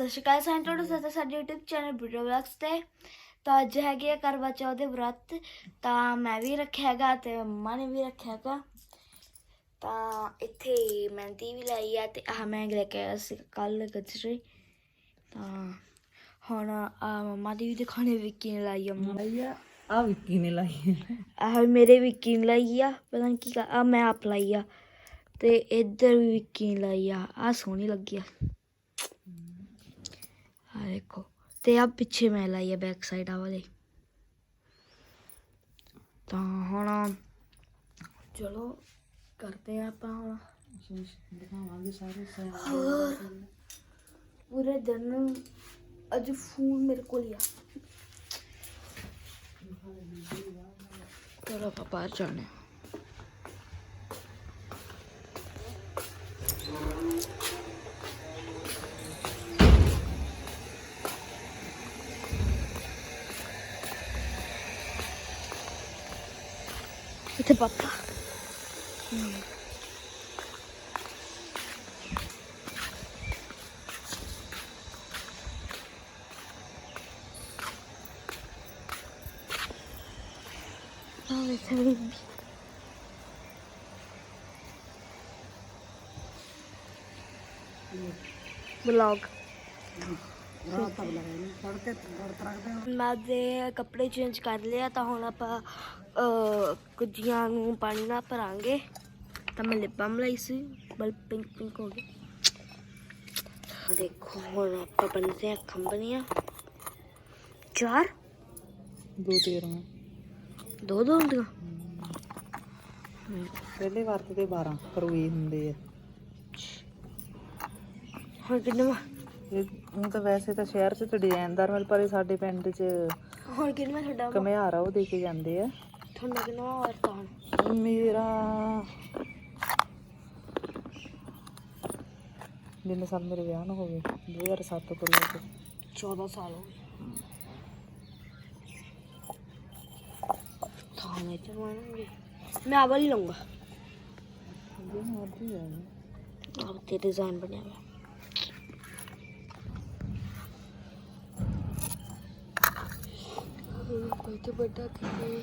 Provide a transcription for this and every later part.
ਸਤਿ ਸ਼੍ਰੀ ਅਕਾਲ ਨੂੰ ਤੁਹਾਡਾ ਹੈ ਸਾਡੇ YouTube ਚੈਨਲ ਵੀਡੀਓ ਵਲੌਗਸ ਤੇ। ਤਾਂ ਅੱਜ ਹੈਗੇ ਕਰਵਾ ਚੌਥ ਦੇ ਵਰਤ। ਤਾਂ ਮੈਂ ਵੀ ਰੱਖਿਆ ਹੈਗਾ ਤੇ ਮੰਮਾ ਨੇ ਵੀ ਰੱਖਿਆ ਹੈਗਾ। ਤਾਂ ਇੱਥੇ ਮਹਿੰਦੀ ਵੀ ਲਾਈ ਆ ਤੇ ਆਹ ਮੈਂ ਲੈ ਕੇ ਆਇਆ ਸੀ ਕੱਲ ਗਜਰੇ। ਤਾਂ ਹੁਣ ਆ ਮੰਮਾ ਦੀ ਵੀ ਦਿਖਾਣੇ ਵਿੱਕੀ ਨੇ ਲਾਈ ਆ ਮੰਮਾ। ਆ ਆ ਵਿੱਕੀ ਨੇ ਲਾਈ ਆਹ ਮੇਰੇ ਵਿੱਕੀ ਨੇ ਲਾਈ ਆ ਪਤਾ ਨਹੀਂ ਕੀ ਆ ਮੈਂ ਆਪ ਲਾਈ ਆ। ਤੇ ਇੱਧਰ ਵੀ ਵਿੱਕੀ ਨੇ ਲਾਈ ਆ ਆ ਸੋਹਣੀ ਲੱਗੀ ਆ। ਦੇਖੋ। ਤੇ ਆ ਪਿੱਛੇ ਮੈਂ ਲਾਈ ਆ ਬੈਕ ਸਾਈਡ ਆ ਵਾਲੇ। ਤਾਂ ਹੁਣ ਚਲੋ ਕਰਦੇ ਆ ਆਪਾਂ ਹੁਣ। ਦਿਖਾਵਾਂਗੇ ਸਾਰੇ ਹੋਰ। ਪੂਰੇ ਦਿਨ ਅੱਜ ਫੋਨ ਮੇਰੇ ਕੋਲ ਹੀ ਆ। ਚਲੋ ਆਪਾਂ ਬਾਹਰ ਜਾਣੇ ਇੱਥੇ ਪਾਪਾ। ਆ ਇੱਥੇ ਵੀ ਵਲੌਗ। ਰਾਤ ਤੱਕ ਲਗਾਈ ਤੜਕੇ ਤੜਕ ਰੱਖਦੇ ਹਾਂ ਮੈਂ ਦੇ ਕੱਪੜੇ ਚੇਂਜ ਕਰ ਲਿਆ ਤਾਂ ਹੁਣ ਆਪਾਂ ਕੁੱਜੀਆਂ ਨੂੰ ਪਾਣੀ ਨਾਲ ਭਰਾਂਗੇ। ਤਾਂ ਮੈਂ ਲਿਪ ਬਾਮ ਲਈ ਸੀ ਬਲ ਪਿੰਕ ਪਿੰਕ ਹੋ ਗਈ ਦੇਖੋ ਹੁਣ ਆਪਾਂ ਬਣਦੇ ਆ ਖੰਬਣੀਆਂ ਚਾਰ? ਦੋ ਤੇਰਾਂ। ਦੋ ਦੋ ਹੁੰਦੀਆਂ? ਪਹਿਲੇ ਵਰਤ ਦੇ 12 ਕਰੂਏ ਹੁੰਦੇ ਆ। ਹੁਣ ਕਿੰਨਾ ਇਹ ਹੁਣ ਤਾਂ ਵੈਸੇ ਤਾਂ ਸ਼ਹਿਰ 'ਚ ਤਾਂ ਡਿਜ਼ਾਈਨਦਾਰ ਮਿਲ ਪਰ ਇਹ ਸਾਡੇ ਪਿੰਡ 'ਚ ਹੁਣ ਕਿੰਨਾ ਤੁਹਾਡਾ ਕਮਿਆਰ ਆ ਉਹ ਦੇ ਕੇ ਜਾਂਦੇ ਆ। ਕਿੰਨਾ ਹੁਣ ਮੇਰਾ ਜਿੰਨੇ ਸਾਲ ਮੇਰੇ ਵਿਆਹ ਨੂੰ ਹੋ ਗਏ 2007 ਤੋਂ ਲੈ ਕੇ। 14 ਸਾਲ ਹੋ ਗਏ। ਤਾਂ ਮੈਂ ਚਵਾਉਂਗੀ ਮੈਂ ਆਹ ਵਾਲੀ ਲਊਂਗਾ। ਜੋ ਮਰਜ਼ੀ ਆ ਆਹ ਤੇ ਡਿਜ਼ਾਈਨ ਬਣਿਆ ਹੋਇਆ। ਕੋਈ ਤੇ ਵੱਡਾ ਕਿਤੇ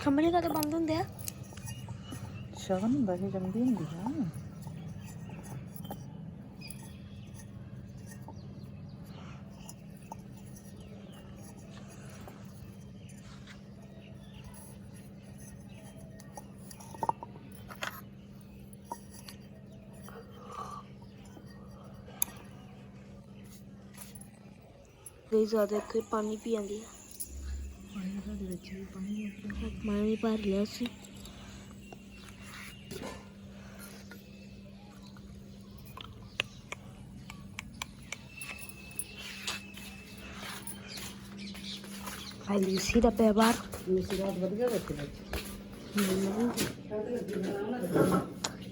ਖੰਭਣੇ ਕਦੇ ਬੰਦ ਹੁੰਦੇ ਆ। ਸ਼ਗਨ ਹੁੰਦਾ ਸੀ ਜੰਮਦੀ ਹੁੰਦੀ ਆ ਗਈ ਜ਼ਿਆਦਾ ਕੋਈ ਪਾਣੀ ਪੀ ਜਾਂਦੀ ਆ। ਪਾਣੀ ਸਾਡੇ ਪਾਣੀ ਆ ਮੈਂ ਵੀ ਭਰ ਲਿਆ ਸੀ। ਹਾਲੀ ਸੀ ਦਾ ਪਿਆ ਬਾਹਰ। ਮੇਰੀ ਵਧੀਆ ਬੱਚੇ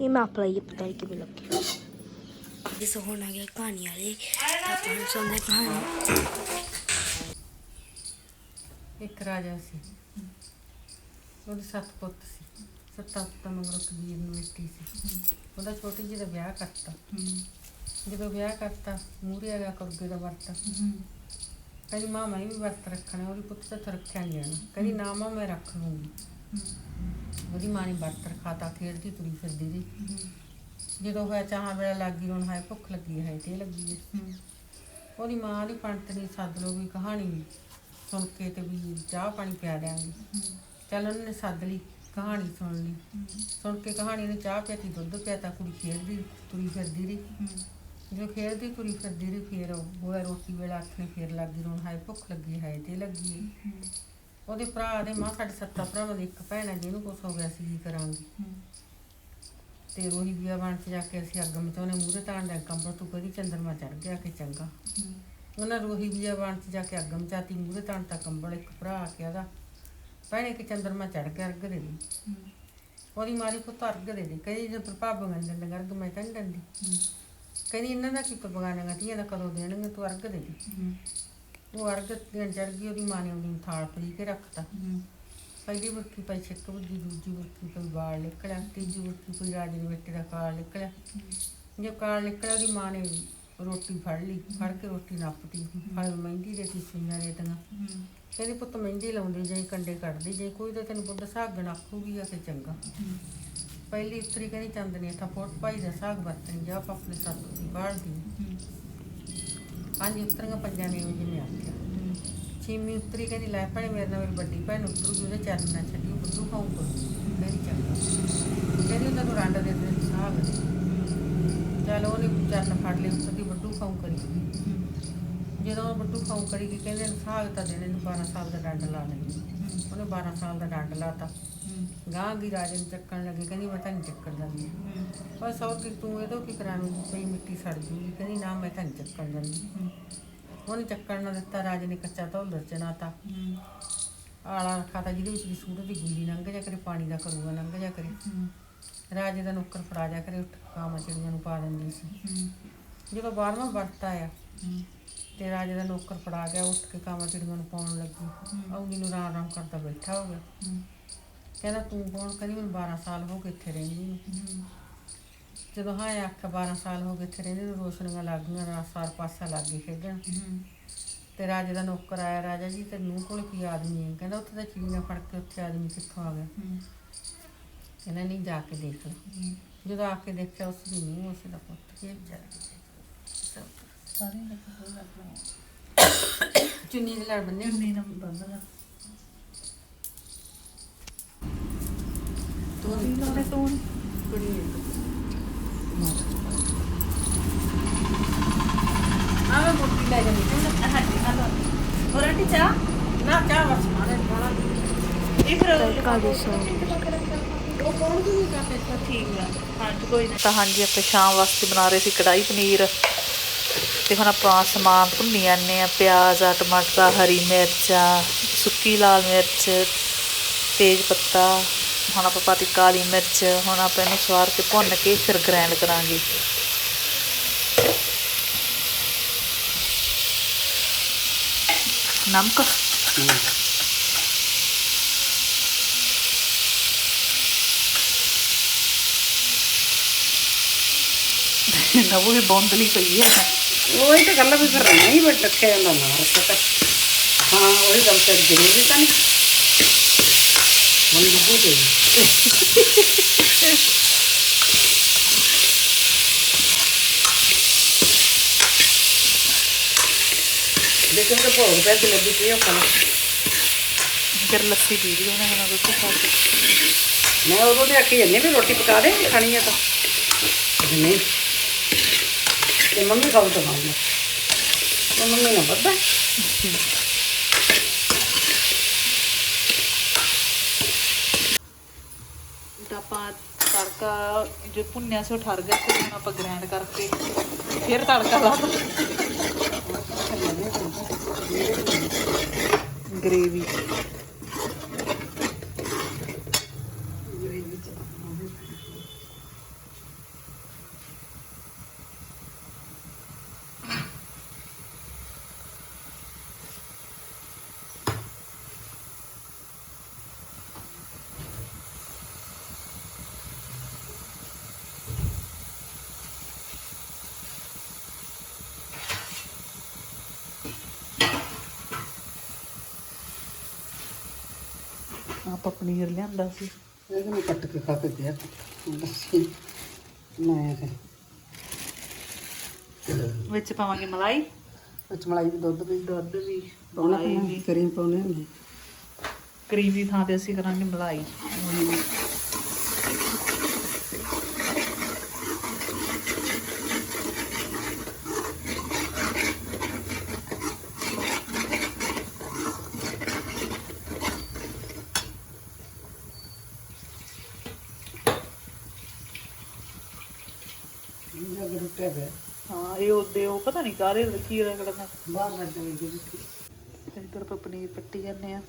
ਇਹ ਮੈਂ ਆਪਣਾ ਹੀ ਪਤਾ ਨਹੀਂ ਕਿਵੇਂ ਲੱਗੀ। ਜਿਸ ਹੁਣ ਗਿਆ ਕਹਾਣੀ ਵਾਲੇ। ਆਪਾਂ ਹੁਣ ਸੁਣਦੇ ਕਹਾਣੀ। ਇੱਕ ਰਾਜਾ ਸੀ। ਉਹਦੇ ਸੱਤ ਪੁੱਤ ਸੀ। ਸੱਤਾਂ ਪੁੱਤਾਂ ਮਗਰੋਂ ਕਬੀਰ ਨੂੰ ਮਿੱਟੀ ਸੀ। ਉਹਦਾ ਛੋਟੀ ਜਿਹੀ ਦਾ ਵਿਆਹ ਕਰਤਾ। ਜਦੋਂ ਵਿਆਹ ਕਰਤਾ ਮੂਰੇ ਆ ਗਿਆ ਕੁਰਗੇ ਦਾ ਵਰਤ। ਕਹਿੰਦੀ, ਮਾਂ, ਮੈਂ ਵੀ ਵਰਤ ਰੱਖਣਾ, ਉਹਦੀ ਪੁੱਤ ਤਾਂ ਰੱਖਿਆ ਨਹੀਂ ਜਾਣਾ। ਕਹਿੰਦੀ, ਨਾ ਮਾਂ, ਮੈਂ ਰੱਖ ਲੂੰਗੀ। ਉਹਦੀ ਮਾਂ ਨੇ ਵਰਤ ਰਖਾਤਾ ਖੇਡਦੀ ਤੁਰੀ ਫਿਰਦੀ ਦੀ ਜਦੋਂ ਹੋਇਆ ਚਾਹਾਂ ਵੇਲਾ ਲੱਗੀ, ਹੁਣ ਹਾਏ ਭੁੱਖ ਲੱਗੀ ਹੈ ਤੇ ਲੱਗੀ ਹੈ। ਉਹਦੀ ਮਾਂ ਦੀ ਪੰਡਤ ਨੇ ਸੱਦ ਲੋ ਵੀ ਕਹਾਣੀ ਸੁਣ ਕੇ ਤੇ ਵੀ ਚਾਹ ਪਾਣੀ ਪਿਆ ਦਿਆਂਗੇ। ਚੱਲ ਉਹਨਾਂ ਨੇ ਸੱਦ ਲਈ, ਕਹਾਣੀ ਸੁਣ ਲਈ। ਸੁਣ ਕੇ ਕਹਾਣੀ ਨੇ ਚਾਹ ਪਿਆ ਕੇ ਦੁੱਧ ਪਿਆ ਤਾਂ ਕੁੜੀ ਖੇਡਦੀ, ਤੁਰੀ ਫਿਰਦੀ ਰਹੀ। ਜੋ ਖੇਡਦੀ, ਤੁਰੀ ਫਿਰਦੀ ਰਹੀ, ਫੇਰ ਉਹ ਰੋਟੀ ਵੇਲਾ ਹੱਥ ਨੇ ਫੇਰ ਲੱਗੀ ਰੋਣ, ਹਾਏ ਭੁੱਖ ਲੱਗੀ, ਹਾਏ ਤੇ ਲੱਗੀ ਉਹਦੇ ਭਰਾ ਦੇ ਮਾਂ, ਸਾਡੇ ਸੱਤਾ ਭਰਾਵਾਂ ਦੀ ਇੱਕ ਭੈਣ ਹੈ, ਜਿਹਨੂੰ ਕੁਛ ਹੋ ਗਿਆ ਸੀ, ਕੀ ਕਰਾਂਗੇ? ਤੇ ਰੋਹੀ ਬਿਆ ਬਣ ਚ ਜਾ ਕੇ ਅਸੀਂ ਅੱਗ ਮਚਾਉਣੇ ਮੂਹਰੇ ਤਾਣ ਲੈ ਕੰਬਲ ਤੂੰ ਕਦੀ ਚੰਦਰਮਾ ਚੜ ਗਿਆ ਕਿ ਚੰਗਾ। ਉਹਨਾਂ ਰੋਹੀ ਬਿਆ ਬਣ ਚ ਜਾ ਕੇ ਅੱਗ ਮਚਾਤੀ ਮੂਹਰੇ ਤਾਣ ਤਾਂ ਕੰਬਲ ਇੱਕ ਭਰਾ ਆ ਕੇ ਉਹਦਾ। ਭੈਣੇ ਕਿ ਚੰਦਰਮਾ ਚੜ ਗਿਆ ਅਰਗ ਦੇ ਦੀ। ਉਹਦੀ ਮਾਰੀ ਪੁੱਤ ਅਰਗ ਦੇ ਦੇ। ਕਈ ਜੇ ਪ੍ਰਭਾਵ ਗੰਦਨ ਦੇ ਅਰਗ ਮੈਂ ਤਾਂ ਨਹੀਂ ਦਿੰਦੀ ਕਹਿੰਦੀ ਇਹਨਾਂ ਦਾ ਕੀ ਪਗਾਣਾਗਾ ਧੀਆਂ ਦਾ ਕਦੋਂ ਦੇਣਗੇ, ਤੂੰ ਅਰਗ ਦੇ ਦੀ। ਉਹ ਅਰਗ ਦੇਣ ਚੜ ਗਈ, ਉਹਦੀ ਮਾਂ ਨੇ ਉਹਨੂੰ ਥਾਲ ਪਰੀ ਕੇ ਰੱਖਤਾ। ਪਹਿਲੀ ਬੁਰਕੀ ਪਈ, ਛਿੱਕ ਬੁੱਝੀ ਦੂਜੀ ਬੁਰਕੀ ਕੋਈ ਵਾਲ ਨਿਕਲਿਆ, ਤੀਜੀ ਬੁਰਕੀ ਕੋਈ ਰਾਜੇ ਦੇ ਬੇਟੇ ਦਾ ਕਾਲ ਨਿਕਲਿਆ। ਜੇ ਕਾਲ ਨਿਕਲਿਆ, ਉਹਦੀ ਮਾਂ ਨੇ ਰੋਟੀ ਫੜ ਲਈ ਫੜ ਕੇ ਰੋਟੀ ਨੱਪਤੀ। ਫਲ ਮਹਿੰਦੀ ਦੇ ਤੀ ਸੁਈਆਂ ਦੇ ਤੀਆਂ। ਕਹਿੰਦੀ ਪੁੱਤ ਮਹਿੰਦੀ ਲਾਉਂਦੀ ਜਾਈ ਕੰਡੇ ਕੱਢਦੀ ਜਾਈ ਕੋਈ ਤਾਂ ਤੈਨੂੰ ਪੁੱਤ ਸਾਗਣ ਆਖੂਗੀ ਆ ਕਿ ਚੰਗਾ। ਪਹਿਲੀ ਇਸਤਰੀ ਕਹਿੰਦੀ ਚੰਦਨੀ ਥਾ ਫੋਟ ਪਾਈ ਦਾ ਸਾਗ ਵਰਤਣ ਜਾ ਆਪਾਂ ਆਪਣੇ ਸੱਤ ਦੀ ਬਾੜਦੀ ਪੰਜ ਉਤਰੀਆਂ ਪੰਜਾਂ ਨੇ ਜਿਹਨੇ ਆਖਿਆ ਛੇਵੀਂ ਉਤਰੀ ਕਹਿੰਦੀ ਲੈ ਭੈਣੇ ਮੇਰੇ ਨਾਲ ਮੇਰੀ ਵੱਡੀ ਭੈਣ ਉਤਰੂਗੀ ਉਹਦੇ ਚਰਨ ਨਾ ਛੱਡੀ ਬੁੱਧੂ ਖਾਉ ਕੋ ਕਹਿੰਦੀ ਚੰਗਾ। ਕਹਿੰਦੀ ਉਹਨਾਂ ਨੂੰ ਰੰਡ ਦੇ ਦੇ ਸਾਗ ਦੇ। ਚੱਲ ਉਹਨੇ ਚਰਨ ਫੜ ਲਈ ਉੱਤਰ ਵੱਡੂ ਖਾਉ ਕਰੀ। ਜਦੋਂ ਵੱਡੂ ਖਾਉ ਕਰੀ ਗਈ, ਕਹਿੰਦੇ ਸਾਗ ਤਾਂ ਦੇਣੇ ਨੂੰ 12 ਸਾਲ ਦਾ ਡੰਡ ਲਾ ਲਈ ਉਹਨੇ 12 ਸਾਲ ਦਾ ਡੰਡ ਲਾਤਾ। ਗਾਂ ਦੀ ਰਾਜੇ ਨੂੰ ਚੱਕਣ ਲੱਗੀ, ਕਹਿੰਦੀ ਮੈਂ ਤਾਂ ਨਹੀਂ ਚੱਕਣ ਜਾਂਦੀ। ਪਰ ਸੌ ਕਿ ਤੂੰ ਇਹਦੋਂ ਕੀ ਕਰਾਂਗੀ ਪਈ ਮਿੱਟੀ ਸੜ ਜੂਗੀ। ਕਹਿੰਦੀ ਨਾ, ਮੈਂ ਤਾਂ ਨਹੀਂ ਚੱਕਣ ਜਾਂਦੀ। ਉਹਨੇ ਚੱਕਣ ਨਾ ਦਿੱਤਾ, ਰਾਜੇ ਨੇ ਕੱਚਾ ਧੌਲਰ ਚਨਾਤਾ। ਆਲਾ ਰੱਖਾ ਤਾ ਜਿਹਦੇ ਵਿੱਚ ਵੀ ਸੂਟ ਦੀ ਗੁੱਲੀ ਲੰਘ ਜਾ ਕਰੇ, ਪਾਣੀ ਦਾ ਕਰੂਗਾ ਲੰਘ ਜਾ ਕਰੇ। ਰਾਜੇ ਦਾ ਨੌਕਰ ਫੜਾ ਜਾ ਕਰੇ ਉੱਠ ਕਾਮਾ ਚਿੜੀਆਂ ਨੂੰ ਪਾ ਦਿੰਦੀ ਸੀ। ਜਦੋਂ ਬਾਰਵਾਂ ਵਰਤ ਆਇਆ ਤੇ ਰਾਜੇ ਦਾ ਨੌਕਰ ਫੜਾ ਗਿਆ ਉੱਠ ਕੇ ਕਾਮਾ ਚਿੜੀਆਂ ਨੂੰ ਪਾਉਣ ਲੱਗੀ। ਆਉਂਦੀ ਨੂੰ ਰਾਮ ਰਾਮ ਕਰਦਾ ਬੈਠਾ ਹੋ ਗਿਆ। ਕਹਿੰਦਾ ਤੂੰ ਕੌਣ? ਕਹਿੰਦੀ ਮੈਨੂੰ 12 ਸਾਲ ਹੋ ਗਏ ਇੱਥੇ ਰਹਿੰਦੀ ਨੂੰ। ਜਦੋਂ ਹਾਂ ਆਖਿਆ 12 ਸਾਲ ਹੋ ਗਏ ਇੱਥੇ ਰਹਿੰਦੇ ਨੂੰ ਰੋਸ਼ਨੀਆਂ ਲੱਗ ਗਈਆਂ ਰਾਤ ਸਾਰ ਪਾਸਾ ਲੱਗ ਗਈ ਖੇਡਣ। ਤੇ ਰਾਜੇ ਦਾ ਨੌਕਰ ਆਇਆ ਰਾਜਾ ਜੀ ਤੇ ਨੂੰ ਕੋਲ ਕੀ ਆਦਮੀ ਹੈ? ਕਹਿੰਦਾ ਉੱਥੇ ਤਾਂ ਚੀੜੀਆਂ ਫੜ ਕੇ ਉੱਥੇ ਆਦਮੀ ਕਿੱਥੋਂ ਆ ਗਿਆ? ਕਹਿੰਦਾ ਨਹੀਂ ਜਾ ਕੇ ਦੇਖ ਲਓ ਜਦੋਂ ਆ ਕੇ ਦੇਖਿਆ ਉਸ ਦੀ ਨੂੰ ਉਸ ਦਾ ਪੁੱਤ ਕੇ ਜਰ ਗਿਆ ਸਾਰੇ ਲੱਗ ਚੁੰਨੀ ਦੇ ਲੜ ਬੰਨੇ ਚੁੰਨੀ ਨਾਲ ਬੰਨਦਾ ਤੂੰ ਲੋਨੇ ਤੋਂ ਕੁੜੀ ਆਵੇਂ ਮੁੱਠੀ ਲੈ ਜਾਂਦੀ ਚੰਗਾ ਹਾਂਜੀ ਹਲੋ ਹੋਰ ਆਂਟੀ ਚਾਹ? ਨਾ ਚਾਹ ਵਸ ਮਾਰੇ ਬਣਾ ਇਹ ਫਿਰ ਸੌ। ਉਹ ਕੌਣ ਦੀ ਕਾਪੇ ਠੀਕ ਆ। ਤਾਂ ਹਾਂਜੀ, ਆਪਾਂ ਸ਼ਾਮ ਵਾਸਤੇ ਬਣਾ ਰਹੇ ਸੀ ਕੜਾਈ ਪਨੀਰ। ਤੇ ਹੁਣ ਆਪਾਂ ਸਮਾਨ ਭੁੰਨੀ ਜਾਂਦੇ ਆ ਪਿਆਜ਼ ਆ, ਟਮਾਟਰ ਹਰੀ ਮਿਰਚਾਂ ਸੁੱਕੀ ਲਾਲ ਮਿਰਚ, ਤੇਜ ਪੱਤਾ। ਹੁਣ ਆਪਾਂ ਪਾਤੀ ਕਾਲੀ ਮਿਰਚ, ਹੁਣ ਆਪਾਂ ਇਹਨੂੰ ਸਵਾਰ ਕੇ ਭੁੰਨ ਕੇ ਫਿਰ ਗ੍ਰਾਈਂਡ ਕਰਾਂਗੇ। ਨਮਕ? ਨਵੂ ਵੀ ਬੌਂਦਲੀ ਪਈ ਹੈ। ਉਹੀ ਤਾਂ ਗੱਲ ਵੀ ਫਿਰ ਨਹੀਂ ਬਟ ਰੱਖਿਆ ਜਾਂਦਾ ਨਾ ਰੱਖਿਆ ਹਾਂ ਉਹੀ ਗੱਲ ਤੇ ਜ਼ਰੂਰੀ ਤਾਂ ਨਹੀਂ। ਹੁਣ ਬੁੱਢੂ ਤੇ ਲੇਕਿਨ ਤਾਂ ਬਹੁਤ ਪੈਸੇ ਲੱਗੀ ਸੀ ਉਹ ਖਾਣਾ। ਫਿਰ ਲੱਸੀ ਪੀ ਲਈ ਉਹਨੇ ਹੁਣ ਰੋਟੀ ਖਾ ਕੇ। ਮੈਂ ਉਦੋਂ ਦੇ ਆਖੀ ਜਾਂਦੀ ਵੀ ਰੋਟੀ ਪਕਾ ਦੇ ਖਾਣੀ ਆ ਤਾਂ। ਨਹੀਂ। ਤੇ ਮੰਮੀ ਖਾਓ ਤਾਂ ਖਾਓ ਉਹ ਮੰਮੀ ਨਾ ਬੱਦਾ ਤਾਂ ਆਪਾਂ ਤੜਕਾ ਜੋ ਭੁੰਨਿਆ ਸੀ ਉਹ ਠਰ ਗਿਆ ਸੀ ਹੁਣ ਆਪਾਂ ਗ੍ਰਾਈਂਡ ਕਰਕੇ ਫਿਰ ਤੜਕਾ ਲਾ ਗ੍ਰੇਵੀ ਆਪਾਂ ਪਨੀਰ ਲਿਆਂਦਾ ਸੀ। ਇਹਨੂੰ ਮੈਂ ਕੱਟ ਕੇ ਖਾ ਕੇ ਦਿਆ ਦੱਸੀ। ਮੈਂ ਤੇ ਵਿੱਚ ਪਾਵਾਂਗੇ ਮਲਾਈ। ਵਿੱਚ ਮਲਾਈ ਵੀ ਦੁੱਧ ਵੀ। ਦੁੱਧ ਵੀ ਪਾਉਣਾ ਕਰੀਮ ਪਾਉਣੇ ਹੁੰਦੇ। ਕਰੀਮ ਦੀ ਥਾਂ ਤੇ ਅਸੀਂ ਕਰਾਂਗੇ ਮਲਾਈ ਲੱਗਿਆ ਪਿਆ ਉਹਦੇ ਉਹ ਪਤਾ ਨਹੀਂ ਕਾਰੇ ਕੀ ਰਗੜਨਾ। ਬਾਹਰ ਗਈ ਇੱਧਰ ਆਪਾਂ ਪਨੀਰ ਕੱਟੀ ਜਾਂਦੇ ਆ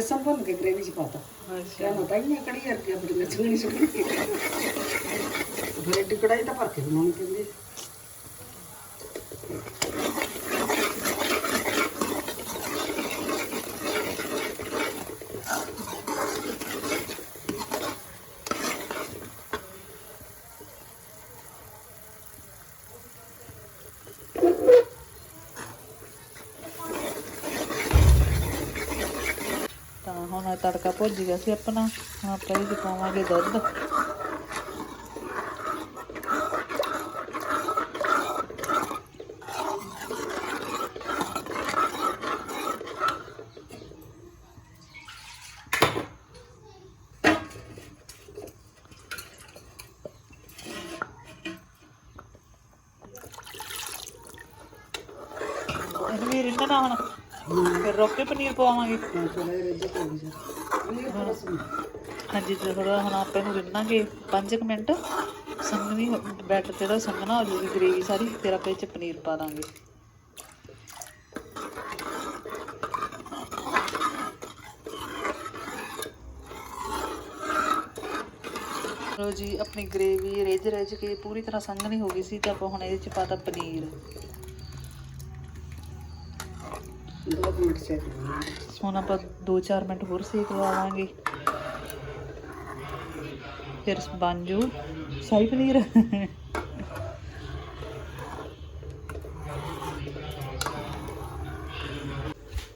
ਮੈਂ ਥੋੜਾ ਵੇਸਣ ਬਣ ਕੇ ਗ੍ਰੇਵੀ ਚ ਪਾਤਾ। ਕਹਿੰਦਾ ਤਾਂ ਇਹ ਕੜੀ ਯਾਰ ਕਿ ਬੜੀ ਨਚਣੀ ਸੁਣੀ ਫਿਰ ਏਡੀ ਕੜਾਈ ਤਾਂ ਭਰ ਕੇ ਬਣਾਉਣੀ ਪੈਂਦੀ। ਤੜਕਾ ਭੁੱਜ ਗਿਆ ਸੀ ਆਪਣਾ ਹੁਣ ਆਪਾਂ ਇਹਦੇ 'ਚ ਪਾਵਾਂਗੇ ਦੁੱਧ ਇਹਨੂੰ ਵੀ ਰਿੰਨਣਾ ਹੁਣ ਫਿਰ ਰੋਕੇ ਪਨੀਰ ਪਵਾਵਾਂਗੇ। ਹਾਂ ਹਾਂਜੀ, ਤੇ ਥੋੜਾ ਹੁਣ ਆਪਾਂ ਇਹਨੂੰ ਰਿੰਨਾਂਗੇ। 5 ਮਿੰਟ ਸੰਗਣੀ ਬੈਟਰ ਜਿਹੜਾ ਸੰਗਣਾ ਹੋ ਜੂਗੀ ਗ੍ਰੇਵੀ ਸਾਰੀ, ਫਿਰ ਆਪਾਂ ਚ ਪਨੀਰ ਪਾ ਦਾਂਗੇ। ਲੋ ਜੀ, ਆਪਣੀ ਗ੍ਰੇਵੀ ਰਿੱਝ ਰਿੱਝ ਕੇ ਪੂਰੀ ਤਰ੍ਹਾਂ ਸੰਘਣੀ ਹੋ ਗਈ ਸੀ, ਤੇ ਆਪਾਂ ਹੁਣ ਇਹਦੇ ਚ ਪਾਤਾ ਪਨੀਰ। ਮਿੰਟ ਸੇਕ ਹੁਣ ਆਪਾਂ 2-4 ਮਿੰਟ ਹੋਰ ਸੇਕ ਲਵਾਵਾਂਗੇ ਫਿਰ ਬਣ ਜੂ ਸ਼ਾਹੀ ਪਨੀਰ।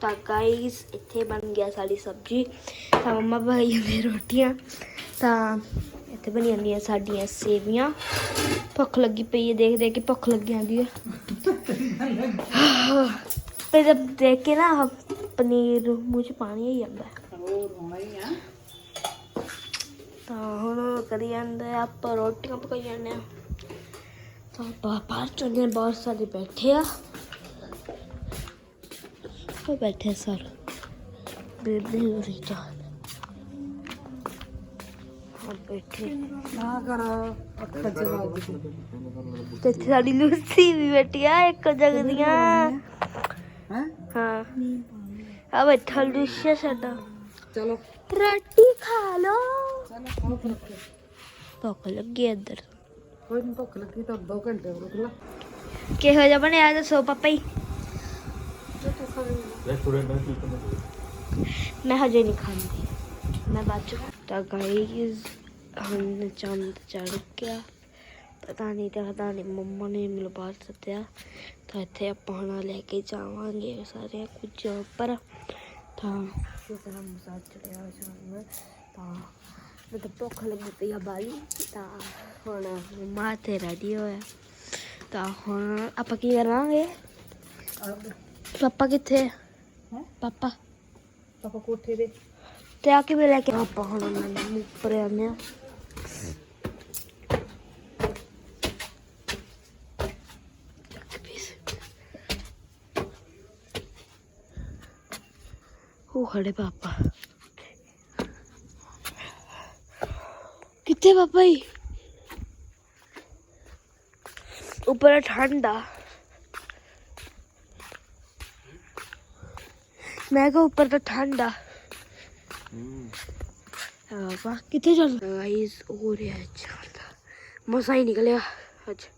ਤਾਂ ਗਾਈਸ ਇੱਥੇ ਬਣ ਗਿਆ ਸਾਡੀ ਸਬਜ਼ੀ। ਤਾਂ ਮੰਮਾ ਬਣਾਈ ਜਾਂਦੇ ਰੋਟੀਆਂ। ਤਾਂ ਇੱਥੇ ਬਣੀ ਜਾਂਦੀਆਂ ਸਾਡੀਆਂ ਸੇਵੀਆਂ। ਭੁੱਖ ਲੱਗੀ ਪਈ ਹੈ ਦੇਖ ਦੇਖ ਕੇ ਭੁੱਖ ਲੱਗ ਜਾਂਦੀ ਹੈ। ਤੇ ਜਦ ਦੇਖ ਕੇ ਨਾ ਆਹ ਪਨੀਰ ਮੂੰਹ 'ਚ ਪਾਣੀ ਹੀ ਜਾਂਦਾ। ਹੈ। ਹੋਰ ਹੋਣਾ ਹੀ ਆ। ਤਾਂ ਹੁਣ ਕਰੀ ਜਾਂਦੇ ਆ ਆਪਾਂ ਰੋਟੀਆਂ ਪਕਾਈ ਜਾਂਦੇ ਆ ਤਾਂ ਆਪਾਂ ਬਾਹਰ ਚੋਂ ਬਹੁਤ ਸਾਰੇ ਬੈਠੇ ਆ। ਉਹ ਬੈਠੇ ਸਰ। ਬੇਬੀ ਰੀਤਾ ਆ ਬੈਠੇ। ਨਾ ਕਰ ਅੱਖਾਂ ਚ ਵਾਗ ਤੇ ਇੱਥੇ ਸਾਡੀ ਲੂਸੀ ਵੀ ਬੈਠੀ ਆ ਇੱਕ ਜਗਦੀਆਂ ਹੈ ਹਾਂ ਆ ਬੈਠਾ ਲੂਸੀਆ ਸਾਡਾ ਚਲੋ ਰੋਟੀ ਖਾ ਲੋ ਚਲੋ ਖਾਓ ਫਿਰ ਕੇ ਭੁੱਖ ਲੱਗੀ ਇੱਧਰ ਕੋਈ ਨਹੀਂ ਭੁੱਖ ਲੱਗੀ ਤਾਂ 2 ਘੰਟੇ ਰੁਕ ਲਾ ਕਿਹੋ ਜਿਹਾ ਬਣਿਆ ਦੱਸੋ ਪਾਪਾ ਜੀ ਮੈਂ ਹਜੇ ਨਹੀਂ ਖਾਂਦੀ ਮੈਂ ਬਾਅਦ ਚ ਤਾਂ ਗਾਈਸ ਹੁਣ ਚੰਦ ਚੜ ਗਿਆ ਪਤਾ ਨਹੀਂ ਤੇ ਪਤਾ ਨਹੀਂ ਮੰਮਾ ਨੇ ਮੈਨੂੰ ਬਾਹਰ ਸੱਦਿਆ। ਤਾਂ ਇੱਥੇ ਆਪਾਂ ਹੁਣ ਲੈ ਕੇ ਜਾਵਾਂਗੇ ਸਾਰੇ ਕੁਝ ਉੱਪਰ ਤਾਂ ਤਰ੍ਹਾਂ ਮਸਾਜ ਚੜਿਆ ਸ਼ਾਮ ਤਾਂ ਮੈਨੂੰ ਭੁੱਖ ਲੱਗੀ ਪਈ ਆ ਬਾਲੀ ਤਾਂ ਹੁਣ ਮੰਮਾ ਤੇ ਰੈਡੀ ਹੋਇਆ। ਤਾਂ ਹੁਣ ਆਪਾਂ ਕੀ ਕਰਾਂਗੇ? ਪਾਪਾ ਕਿੱਥੇ? ਹੈ? ਪਾਪਾ। ਪਾਪਾ ਕੋਠੇ ਦੇ ਤੇ ਆ ਕਿਵੇਂ ਲੈ ਕੇ ਆਪਾਂ ਹੁਣ ਉਹਨਾਂ ਨੂੰ ਉੱਪਰ ਆਉਂਦੇ ਆ ਉਹ ਖੜੇ ਪਾਪਾ ਕਿੱਥੇ ਪਾਪਾ ਜੀ ਉੱਪਰ ਠੰਡਾ ਮੈਂ ਕਿਹਾ ਉੱਪਰ ਤਾਂ ਠੰਡਾ ਪਾਪਾ ਕਿੱਥੇ ਚੱਲ ਗਾਇਸ ਹੋ ਰਿਹਾ ਹੈ ਚੱਲਦਾ ਮਸਾ ਹੀ ਨਿਕਲਿਆ ਅੱਜ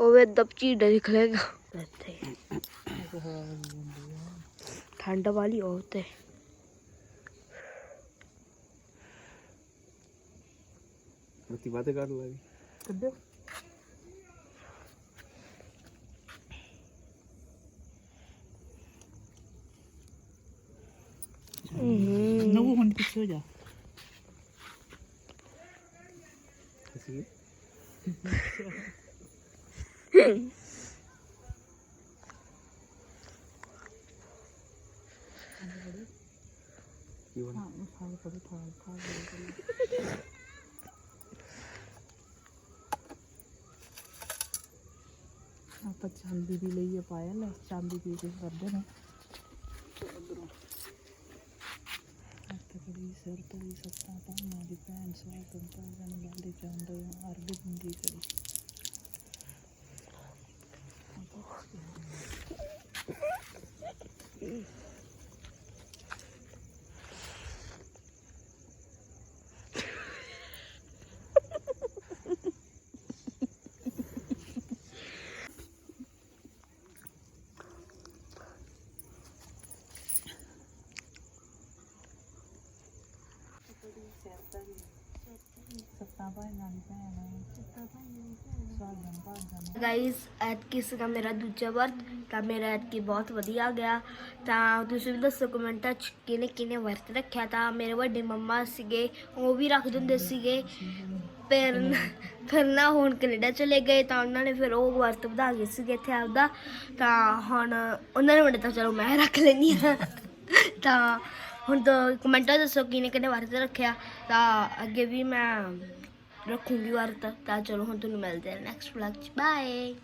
ਉਹ ਵੇ ਦਬਚੀ ਡਾ ਨਿਕਲੇਗਾ ਇੱਥੇ ਠੰਡ ਵਾਲੀ ਉਹ ਤੇ ਮਤੀ ਬਾਤ ਕਰ ਲੱਗੀ ਕੱਢੋ। ਨੋ ਹੁਣ ਪਿੱਛੇ ਹੋ ਜਾ। ਅਸੀਂ? ਕੀ ਬਣਾ ਆਪਾਂ ਚਾਂਦੀ ਦੀ ਲਈ ਪਾਇਆ ਲੈ ਚਾਂਦੀ ਦੀ ਕੇ ਕਰਦੇ ਨੇ। ਹੱਥ ਕੜੀ ਸਿਰ ਤੋਂ ਵੀ ਸੱਤਾਂ ਪਾਉਣਾ ਦੀ ਭੈਣ ਸਵਾ ਕੰਪਾ ਜਨ ਲਾਲੀ ਚਾਂਦੇ ਅਰਗ ਦਿੰਦੀ ਕੜੀ ਸੱਤਾਂ ਭਾਈਆਂ ਦੀ ਐਤ ਕਿਸ ਦਾ ਮੇਰਾ ਦੂਜਾ ਵਰਤ, ਤਾਂ ਮੇਰਾ ਐਤ ਕੀ ਬਹੁਤ ਵਧੀਆ ਗਿਆ। ਤਾਂ ਤੁਸੀਂ ਵੀ ਦੱਸੋ ਕਮੈਂਟਾਂ 'ਚ ਕਿਹਨੇ ਕਿਹਨੇ ਵਰਤ ਰੱਖਿਆ। ਤਾਂ ਮੇਰੇ ਵੱਡੇ ਮੰਮਾ ਸੀਗੇ, ਉਹ ਵੀ ਰੱਖ ਦਿੰਦੇ ਸੀਗੇ। ਫਿਰ ਫਿਰ ਨਾ ਹੁਣ ਕੈਨੇਡਾ ਚਲੇ ਗਏ, ਤਾਂ ਉਹਨਾਂ ਨੇ ਫਿਰ ਉਹ ਵਰਤ ਵਧਾ ਗਏ ਸੀਗੇ ਇੱਥੇ ਆਪਦਾ। ਤਾਂ ਹੁਣ ਉਹਨਾਂ ਨੇ ਵੰਡੇ ਤਾਂ ਚਲੋ ਮੈਂ ਰੱਖ ਲੈਣੀ ਆ ਤਾਂ ਹੁਣ ਤਾਂ ਕਮੈਂਟਾਂ 'ਚ ਦੱਸੋ ਕਿਹਨੇ ਕਿਹਨੇ ਵਰਤ ਰੱਖਿਆ, ਤਾਂ ਅੱਗੇ ਵੀ ਮੈਂ ਰੱਖੂੰਗੀ ਵਰਤ, ਤਾਂ ਚਲੋ ਹੁਣ ਤੁਹਾਨੂੰ ਮਿਲਦੇ ਹਾਂ ਨੈਕਸਟ ਵਲੌਗ 'ਚ। Bye